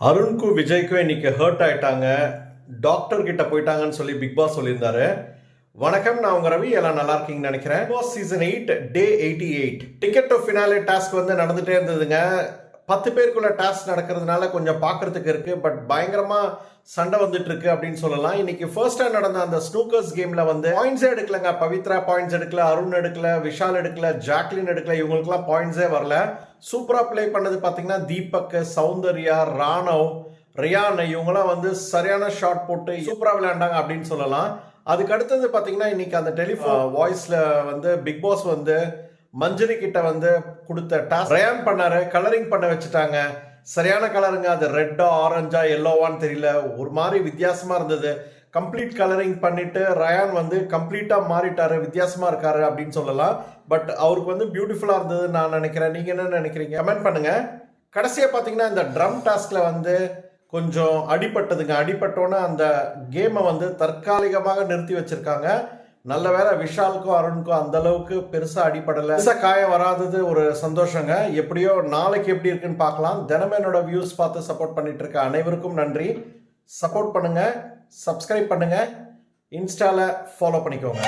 அருண்க்கும் விஜய்க்கும் இன்னைக்கு ஹர்ட் ஆயிட்டாங்க. டாக்டர் கிட்ட போயிட்டாங்கன்னு சொல்லி பிக் பாஸ் சொல்லியிருந்தாரு. வணக்கம் நான் உங்க ரவி. எல்லாம் நல்லா இருக்கீங்கன்னு நினைக்கிறேன். Season eight day eighty eight ticket to finale task வந்து நடந்துட்டே இருந்ததுங்க. பத்து பேருக்குள்ள டாஸ்க் நடக்கிறதுனால கொஞ்சம் பார்க்கறதுக்கு இருக்கு பட் பயங்கரமா சண்டை வந்துட்டு இருக்கு அப்படின்னு சொல்லலாம். இன்னைக்கு ஃபர்ஸ்ட் டைம் நடந்த அந்த ஸ்னூக்கர்ஸ் கேம்ல வந்து பாயிண்ட்ஸே எடுக்கலங்க. பவித்ரா பாயிண்ட்ஸ் எடுக்கல அருண் எடுக்கல விஷால் எடுக்கல ஜாக்லின் எடுக்கல இவங்களுக்குலாம் பாயிண்ட்ஸே வரல. சூப்பரா ப்ளே பண்ணது பாத்தீங்கன்னா தீபக் சௌந்தர்யா ராணவ் ரியான் இவங்களாம் வந்து சரியான ஷாட் போட்டு சூப்பரா விளையாண்டாங்க அப்படின்னு சொல்லலாம். அதுக்கு அடுத்தது பாத்தீங்கன்னா இன்னைக்கு அந்த டெலிஃபோன் வாய்ஸ்ல வந்து பிக் பாஸ் வந்து மஞ்சரி கிட்ட வந்து கொடுத்த டாஸ்க் ரயான் பண்ணாரு கலரிங் பண்ண வச்சுட்டாங்க. சரியான கலருங்க அது ரெட்டா ஆரஞ்சா எல்லோவான்னு தெரியல. ஒரு மாதிரி வித்தியாசமா இருந்தது. கம்ப்ளீட் கலரிங் பண்ணிட்டு ரயான் வந்து கம்ப்ளீட்டா மாறிட்டாரு வித்தியாசமா இருக்காரு அப்படின்னு சொல்லலாம். பட் அவருக்கு வந்து பியூட்டிஃபுல்லா இருந்தது நான் நினைக்கிறேன். நீங்க என்ன நினைக்கிறீங்க? கமெண்ட் பண்ணுங்க. கடைசியா பாத்தீங்கன்னா இந்த ட்ரம் டாஸ்க்ல வந்து கொஞ்சம் அடிபட்டதுங்க. அடிபட்டோன்னே அந்த கேமை வந்து தற்காலிகமாக நிறுத்தி வச்சிருக்காங்க. நல்ல வேளை விஷாலுக்கும் அருணுக்கும் அந்த அளவுக்கு பெருசா அடிபடல. பெருசா காயம் வராதது ஒரு சந்தோஷங்க. எப்படியோ நாளைக்கு எப்படி இருக்குன்னு பார்க்கலாம். தினமும் என்னோட வியூஸ் பார்த்து சப்போர்ட் பண்ணிட்டு இருக்க அனைவருக்கும் நன்றி. சப்போர்ட் பண்ணுங்க சப்ஸ்கிரைப் பண்ணுங்க. இன்ஸ்டால ஃபாலோ பண்ணிக்கோங்க.